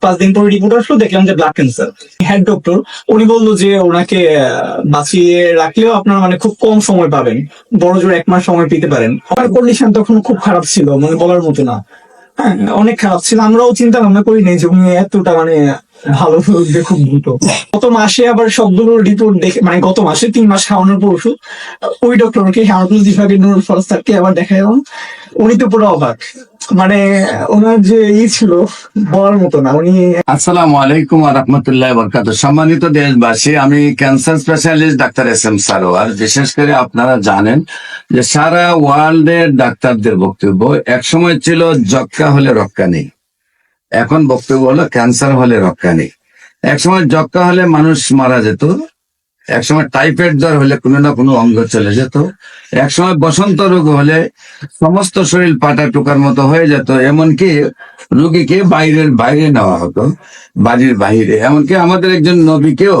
পাঁচ দিন পরে রিপোর্ট আসলো, দেখলাম যে ব্লাড ক্যান্সার হেড ডক্টর উনি বলল যে ওনাকে বাঁচিয়ে রাখলেও আপনারা মানে খুব কম সময় পাবেন। বড় জোর এক মাস সময় পেতে পারেন। আমার কন্ডিশন তখন খুব খারাপ ছিল মানে বলার মতো না। হ্যাঁ অনেক খারাপ ছিল। আমরাও চিন্তা ভাবনা করি নাই যে উনি এতটা মানে ভালো হয়ে খুব দ্রুত। গত মাসে আবার সবগুলো রিপোর্ট দেখে মানে গত মাসে তিন মাস খাওয়ানোর পর ওষুধ, ওই ডক্টরকে হার্মোস বিভাগের নুরুল ফরজ স্যারকে আবার দেখালাম উনি তো পুরো অবাক। মানে ওনার যে ই ছিল, বলার মতো না। উনি আসসালামু আলাইকুম রহমতুল্লাহ বরকাত সম্মানিত দেশবাসী, আমি cancer specialist doctor S M Sarwar বিশেষ করে আপনারা জানেন যে সারা ওয়ার্ল্ডের ডাক্তারদের বক্তব্য একসময় ছিল যক্কা হলে রক্ষা নেই। এখন বক্তব্য হলো ক্যান্সার হলে রক্ষা নেই একসময় যক্কা হলে মানুষ মারা যেত, একসময় টাইফয়েড জ্বর হলে কোনো না কোনো অঙ্গ চলে যেত, একসময় বসন্ত রোগ হলে সমস্ত শরীর পাটা টুকার মতো হয়ে যেত, এমনকি রুগীকে বাইরের বাইরে নেওয়া হতো, বাড়ির বাইরে এমনকি আমাদের একজন নবীকেও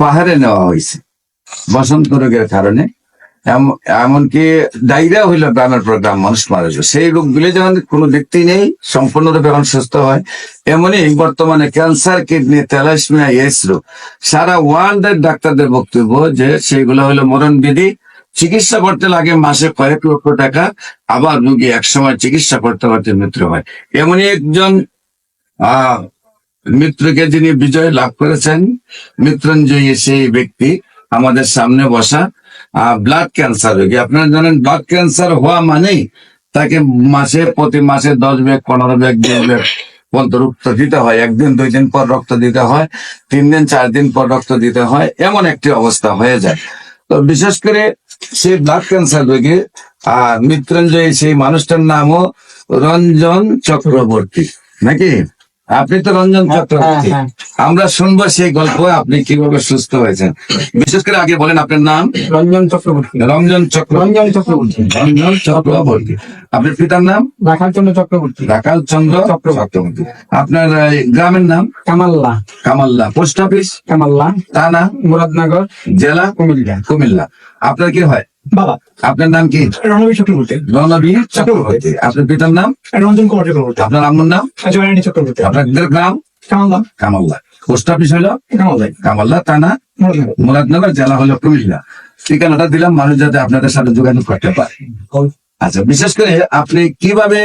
পাহাড়ে নেওয়া হয়েছে, বসন্ত রোগের কারণে। এমনকি ডায়রিয়া হইল গ্রামের পর গ্রাম মানুষ মারা যাবে সেই রোগগুলি যেমন কোনো ব্যক্তি নেই, সম্পূর্ণরূপে এখন সুস্থ হয় এমনই বর্তমানে ক্যান্সার, কিডনি তেলাসমিয়া এস রোগ সারা ওয়ার্ল্ডের ডাক্তারদের বক্তব্য যে সেইগুলো হলো মরণ বিধি। চিকিৎসা করতে লাগে মাসে কয়েক লক্ষ টাকা, আবার রোগী একসময় চিকিৎসা করতে করতে মৃত্যু হয়। এমনই একজন আহ মৃত্যুকে যিনি বিজয় লাভ করেছেন, মৃত্যুঞ্জয়ী সেই ব্যক্তি আমাদের সামনে বসা। ব্লাড ক্যান্সার রোগী। আপনারা জানেন ব্লাড ক্যান্সার হওয়া মানেই তাকে মাসে, প্রতি মাসে দশ ব্যাগ, পনেরো ব্যাগ, বিশ ব্যাগ পর্যন্ত রক্ত দিতে হয়। একদিন, দুই দিন পর রক্ত দিতে হয়, তিন দিন, চার দিন পর রক্ত দিতে হয়, এমন একটি অবস্থা হয়ে যায়। তো বিশেষ করে সেই ব্লাড ক্যান্সার রোগী, আহ, মৃত্যুঞ্জয়ী, সেই মানুষটার নামও রঞ্জন চক্রবর্তী, নাকি? আপনি তো রঞ্জন চক্রবর্তী। হ্যাঁ, আমরা শুনব সেই গল্প আপনি কীভাবে সুস্থ হয়েছেন। বিশেষ করে আগে বলেন আপনার নাম। রঞ্জন চক্রবর্তী। রঞ্জন চক্রবর্তী। রঞ্জন চক্রবর্তী। রঞ্জন চক্রবর্তী। আপনার পিতার নাম? রাখাল চন্দ্র চক্রবর্তী। রাকাল চন্দ্র চক্রবর্তী। আপনার গ্রামের নাম? কামাল্লা। কামাল্লা। Post office? কামাল্লা। থানা? মুরাদনগর। জেলা? কুমিল্লা। কুমিল্লা। আপনার কি হয়? বাবা আপনার নাম কি? রণবীর চক্রবর্তী। রণবীর চক্রবর্তী। আপনার পিতার নাম? রঞ্জন কুমার চক্রবর্তী। আপনার আম্মুর নাম? জয়রানী চক্রবর্তী। আপনাদের গ্রাম? কামাল্লা কামাল্লা পোস্ট অফিস হলো? কামাল্লাই কামাল্লা থানা? মুরাদনগর। জেলা হলো কুমিল্লা। ঠিকানাটা দিলাম মানুষ যাতে আপনাদের সাথে যোগাযোগ করতে পারে। আচ্ছা বিশেষ করে আপনি কীভাবে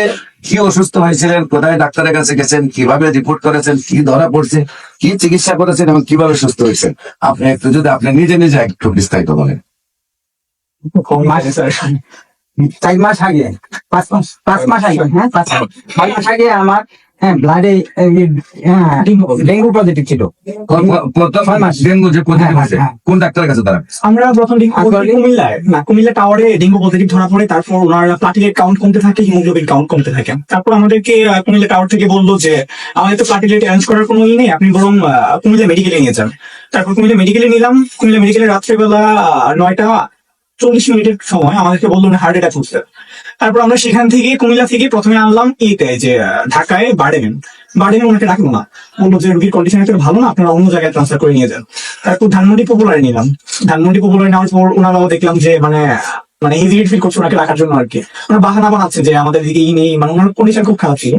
কি অসুস্থ হয়েছিলেন কোথায় ডাক্তারের কাছে গেছেন কীভাবে রিপোর্ট করেছেন কি ধরা পড়ছে কি চিকিৎসা করেছেন এবং কীভাবে সুস্থ হয়েছেন? আপনি একটু যদি আপনি নিজে নিজে একটু বিস্তারিত বলেন। চার মাস আগে পাঁচ মাস পাঁচ মাস আগে হ্যাঁ পাঁচ মাস পাঁচ মাস আগে আমার হ্যাঁ ব্লাডে ডেঙ্গু পজিটিভ ছিল। ডেঙ্গু যে হ্যাঁ, হ্যাঁ। কোন ডাক্তারের কাছে দাঁড়ান আমরা প্রথম ডেঙ্গু কুমিল্লায়। না কুমিল্লা টাওয়ারে ডেঙ্গু পজিটিভ ধরা পড়ে তারপর ওনার প্লাটিলেট কাউন্ট কমতে থাকে হিমোগ্লোবিন কাউন্ট কমতে থাকে। তারপর আমাদেরকে কুমিল্লা টাওয়ার থেকে বলল যে আমাদের তো প্লাটিলেট অ্যারেঞ্জ করার কোনো ই নেই আপনি বরং আহ, কুমিল্লা মেডিকেলে নিয়ে যান। তারপর কুমিল্লা মেডিকেলে নিলাম। কুমিল্লা মেডিকেলে রাত্রেবেলা নয়টা চল্লিশ মিনিটের সময় আমাদেরকে বলল হার্ট অ্যাটাক হচ্ছে। তারপর আমরা সেখান থেকে কুমিল্লা থেকে প্রথমে আনলাম ইতে যে, ঢাকায় বার্ডেমেন। বার্ডেমেন ওনাকে রাখল না। বলল যে, রুগীর কন্ডিশন এত ভালো না, আপনারা অন্য জায়গায় ট্রান্সফার করে নিয়ে যান। তারপর ধানমন্ডি পপুলারে নিলাম। ধানমন্ডি পপুলারে নেওয়ার পর ওনারাও দেখলাম যে মানে মানে হেজিটেট ফিল করছে ওনাকে রাখার জন্য আর কি। ওনার বাহানা বানাচ্ছে যে, আমাদের দিকে ই নেই। মানে ওনার কন্ডিশন খুব খারাপ ছিল।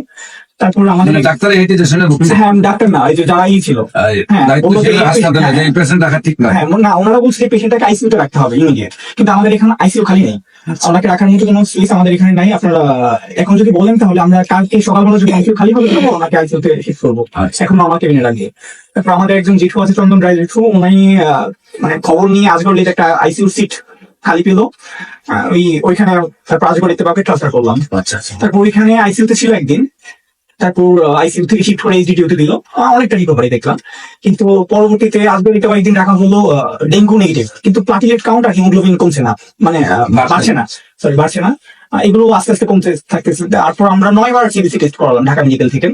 তারপর আমাদের ডাক্তার হেঁটে যে শুনে ভুগছে? হ্যাঁ ডাক্তার না এই যে যারা ই ছিল। হ্যাঁ, দায়িত্ব যে হাসপাতালে যে পেশেন্ট রাখা ঠিক নয়। হ্যাঁ না ওনারা বলছে যে পেশেন্টটাকে আইসিইউতে রাখতে হবে ইমিডিয়েট। কিন্তু আমাদের এখানে আইসিইউ খালি নেই। ওনাকে রাখার মতো কোনো স্পেস আমাদের এখানে নাই আপনারা এখন যদি বলেন তাহলে আমরা কালকে সকালবেলা যদি আইসিইউ খালি হবে তখন ওনাকে আইসিইউতে শিফট করব। আচ্ছা। এখন আমাকে এনে রাখবে তারপর আমাদের একজন জেঠু আছে চন্দন রায় জেঠু উনি মানে খবর নিয়ে আজগর একটা আইসিইউ সিট খালি পেল। ওই ওইখানে তারপর আজগর ইত্তেফাকে ট্রান্সফার করলাম। আচ্ছা আচ্ছা। তারপর ওইখানে আইসিইউতে ছিল একদিন। তারপর আইসিইউ থেকে শিফট করে এইচডিটিউতে দিল। অনেকটা রিকভারি দেখলাম। কিন্তু পরবর্তীতে আসবে এটা কয়েকদিন রাখা হলো ডেঙ্গু নেগেটিভ কিন্তু প্লাটিলেট কাউন্ট আর হিমোগ্লোবিন কমছে না। মানে বাড়ছে না। সরি বাড়ছে না। এগুলো আস্তে আস্তে কমতে থাকতেছে। তারপর আমরা নয় বার সিবিসি টেস্ট করালাম ঢাকা মেডিকেল থেকে।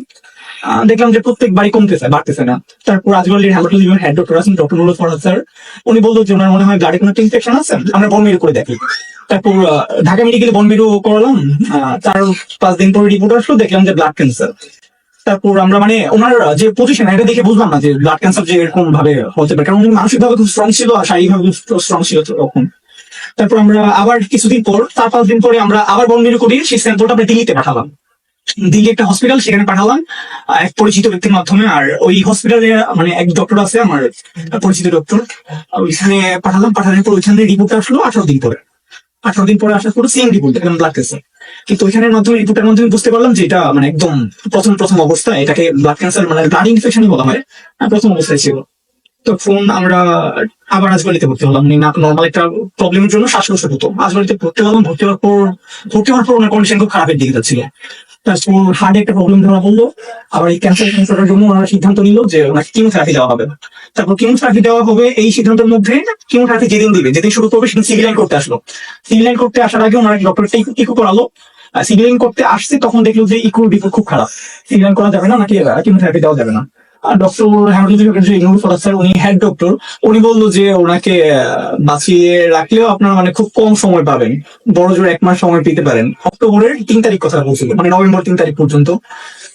আহ, দেখলাম যে প্রত্যেকবারই কমতেছে বাড়তেছে না। তারপর আজকাল হ্যামাটোলজির হেড ডক্টর আছেন ডক্টর নুরুল ফরহাদ স্যার উনি বলল যে ওনার মনে হয় গাড়ি কোনো ইনফেকশন আছে? আমরা বন মেরু করে দেখি। তারপর ঢাকা মেডিকেলে বন মেরু করালাম। চার, পাঁচ দিন পরে রিপোর্ট আসলো, দেখলাম যে ব্লাড ক্যান্সার তারপর আমরা মানে ওনার যে পজিশন এটা দেখে বুঝলাম না যে ব্লাড ক্যান্সার যে এরকম ভাবে হতে পারে। কারণ উনি মানসিক ভাবে খুব স্ট্রং ছিল, আর শারীরিক ভাবে স্ট্রং ছিল তখন। তারপর আমরা আবার কিছুদিন পর, চার, পাঁচ দিন পরে আমরা আবার বন মেরু করি, সেই স্যাম্পলটা আমরা দিল্লিতে পাঠালাম। দিল্লি একটা হসপিটাল সেখানে পাঠালাম এক পরিচিত ব্যক্তির মাধ্যমে। আর ওই হসপিটালে মানে এক ডক্টর আছে, আমার পরিচিত ডক্টর ওইখানে পাঠালাম, পাঠানোর পর ওইখানে রিপোর্ট আসলো, আঠারো দিন পরে। আঠারো দিন পরে আসার পরে সিএনডি বলতে কেমন টেস্ট কিন্তু ওইখানের মাধ্যমে রিপোর্টের মাধ্যমে বুঝতে পারলাম যে এটা মানে একদম প্রথম প্রথম অবস্থা এটাকে ব্লাড ক্যান্সার মানে ব্লাড ইনফেকশনই বলা হয়। আহ, প্রথম অবস্থায় ছিল। তো ফোন আমরা আবার আজবাড়িতে ভর্তি হলাম। উনি নর্মাল একটা প্রবলেমের জন্য শ্বাসকষ্ট হতো। আজবাড়িতে ভর্তি হলাম ভর্তি হওয়ার পর ভর্তি হওয়ার পর ওনার কন্ডিশন খুব খারাপের দিকে যাচ্ছিল। তারপর হার্টে একটা প্রবলেম ধরা পড়ল। আবার এই ক্যান্সার জন্য ওনারা সিদ্ধান্ত নিল যে ওনাকে কিমোথেরাপি দেওয়া হবে। তারপর কিমোথেরাপি দেওয়া হবে এই সিদ্ধান্তের মধ্যে কিমোথেরাপি যেদিন দিবে, যেদিন শুরু করবে সেদিন সিভিলাইন করতে আসলো। সিভিলাইন করতে আসার আগে ওনারা ডক্টরটা ইকো করালো। সিভিলাইন করতে আসছে তখন দেখল যে ইকো রিপোর্ট খুব খারাপ। সিভিলাইন করা যাবে না নাকি কিমোথেরাপি দেওয়া যাবে না। ডক্টর স্যার উনি হেড ডক্টর উনি বলল যে ওনাকে বাঁচিয়ে রাখলেও আপনার মানে খুব কম সময় পাবেন। বড় জোর এক মাস সময় পেতে পারেন। অক্টোবরের তিন তারিখ কথা বলছিল মানে নভেম্বর তিন তারিখ পর্যন্ত।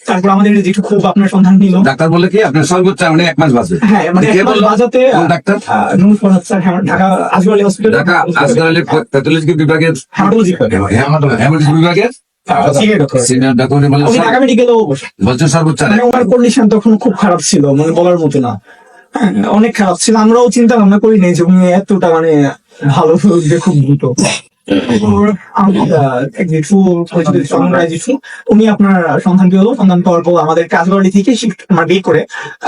তারপর আমাদের যেটু খুব আপনার সন্ধান নিল। ডাক্তার বলে কি আপনার সর্বোচ্চ মানে এক মাস বাঁচবে। হ্যাঁ মানে এক মাস ডাক্তার? নূর স্যার হ্যাঁ, ঢাকা আজগর হসপিটাল ঢাকা আজকাল প্যাথোলজি বিভাগের হ্যামাটোলজি সর্বোচ্চ এক। মানে কন্ডিশন তখন খুব খারাপ ছিল মানে বলার মতো না। হ্যাঁ, অনেক খারাপ ছিল আমরাও চিন্তা ভাবনা করি নাই যে উনি এতটা মানে ভালো হয়ে খুব দ্রুত। উনি আপনার সন্ধান পেয়ে হলো সন্ধান পাওয়ার পর আমাদের কাজবাড়ি থেকে শিফট আমার বের করে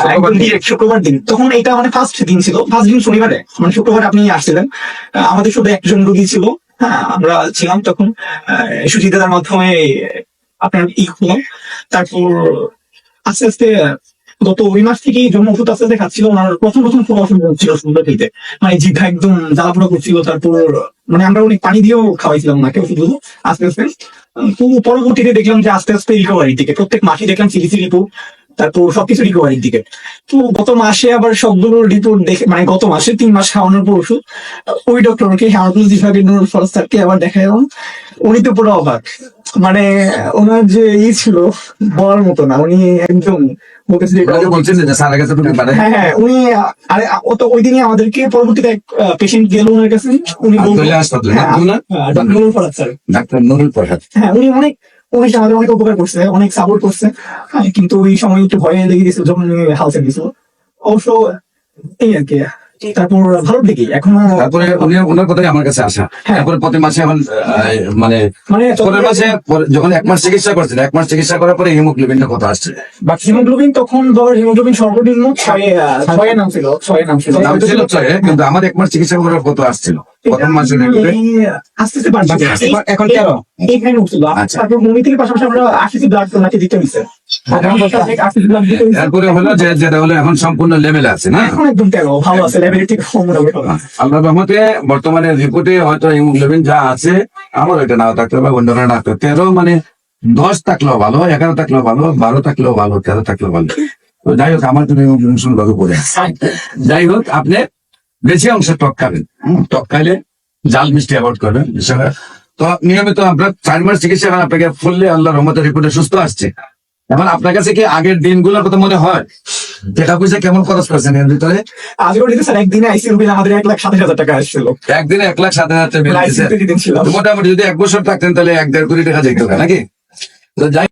একদম শুক্রবার দিন। তখন এটা মানে ফার্স্ট দিন ছিল ফার্স্ট দিন শনিবারে মানে শুক্রবার আপনি আসছিলেন। আহ, আমাদের শুধু একজন রোগী ছিল হ্যাঁ আমরা ছিলাম তখন সুচিতার মাধ্যমে, আপনার ই হলাম তারপর আস্তে আস্তে, গত ওই মাস থেকে যখন ওষুধ আস্তে আস্তে খাচ্ছিল। ওনার প্রথম প্রথম খুব অসুবিধা হচ্ছিল ওষুধগুলো খেতে। মানে জিভা একদম জ্বালাপোড়া করছিল। তারপর মানে আমরা অনেক পানি দিয়েও খাওয়াইছিলাম ওনাকে ওষুধগুলো আস্তে আস্তে। পরবর্তীতে দেখলাম যে আস্তে আস্তে রিকভারির দিকে প্রত্যেক মাসে দেখলাম সিরিসি রিপোর্ট তারপর সবকিছু রিকভারির দিকে তো গত মাসে আবার সবগুলো রিপোর্ট দেখে মানে গত মাসে তিন মাস খাওয়ানোর পর ওষুধ ওই ডক্টরকে বিভাগের নুরুল ফরাজ স্যারকে আবার দেখা দেখালাম উনি তো পুরো অবাক। মানে ওনার যে ই ছিল বলার মতো না উনি একদম কাছে হ্যাঁ হ্যাঁ উনি আরে ও তো ওই দিনই আমাদেরকে পরবর্তীতে এক পেশেন্ট গেল ওনার কাছে উনি হ্যাঁ, ডাক্তার? হ্যাঁ, নুরুল ফরাজ স্যার। ডাক্তার নুরুল প্রসাদ হ্যাঁ উনি অনেক আমাদের অনেক উপকার করছে অনেক সাপোর্ট করছে। হ্যাঁ, কিন্তু ওই সময় একটু ভয়ে লেগে গেছিল যখন উনি হাল ছেড়ে দিয়েছিল। অবশ্য এই আর কি তারপর ভালো দিকে এখনও তারপরে উনি ওনার কথাই আমার কাছে আসা। হ্যাঁ। তারপরে প্রতি মাসে এখন মানে মানে পরের মাসে যখন এক মাস চিকিৎসা করছেন এক মাস চিকিৎসা করার পরে হিমোগ্লোবিনটা কত আসছে? বাট হিমোগ্লোবিন তখন ধর হিমোগ্লোবিন সর্বনিম্ন ছয়ে আহ, ছয়ে নাম ছিল ছয়ে নাম ছিল। দাম ছিল ছয় কিন্তু আমার এক মাস চিকিৎসা করার কত আসছিল। প্রথম মাসে এই আস্তে আস্তে বাড়ছে। এখন- এখন তেরো। এইখানে উঠছিল আচ্ছা। তারপর মুভি থেকে পাশাপাশি আমরা আশিটি ব্লাড ওনাকে দিতে হয়েছে এখন আশিটি ব্লাড দিতে হয়েছে এরপরে হলো যে যেটা হলো এখন সম্পূর্ণ লেভেল আছে না? এখন একদম তেরো। ভালো আছে লেভেলের থেকে মোটামুটি ভালো আছে। আল্লাহ রহমতে বর্তমানে রিপোর্টে হয়তো হিমোগ্লোবিন যা আছে আমার এটা নাও থাকতে হবে অন্যরা না থাকতে তেরো মানে দশ থাকলেও ভালো এগারো থাকলেও ভালো বারো থাকলেও ভালো তেরো থাকলেও ভালো। যাই হোক আমার জন্য হিমোগ্লোবিন শুনভাবে পড়ে আছে। যাই হোক আপনি বেশি অংশ টক খাবেন টক খাইলে জাল মিষ্টি অ্যাভয়েড করবেন তো নিয়মিত আপনার চার মাস চিকিৎসা এখন আপনাকে ফুললে আল্লাহ রহমতের রিপোর্টে সুস্থ আসছে। এখন আপনার কাছে কি আগের দিনগুলোর কথা মনে হয়? টাকা পয়সা কেমন খরচ করছেন এর ভিতরে? স্যার একদিনে আমাদের এক লাখ সাতাশ হাজার টাকা আসছিল। একদিনে এক লাখ সাত হাজার টাকা মোটামুটি যদি এক বছর থাকতেন তাহলে এক দেড় কোটি টাকা যেত নাকি? তো যাই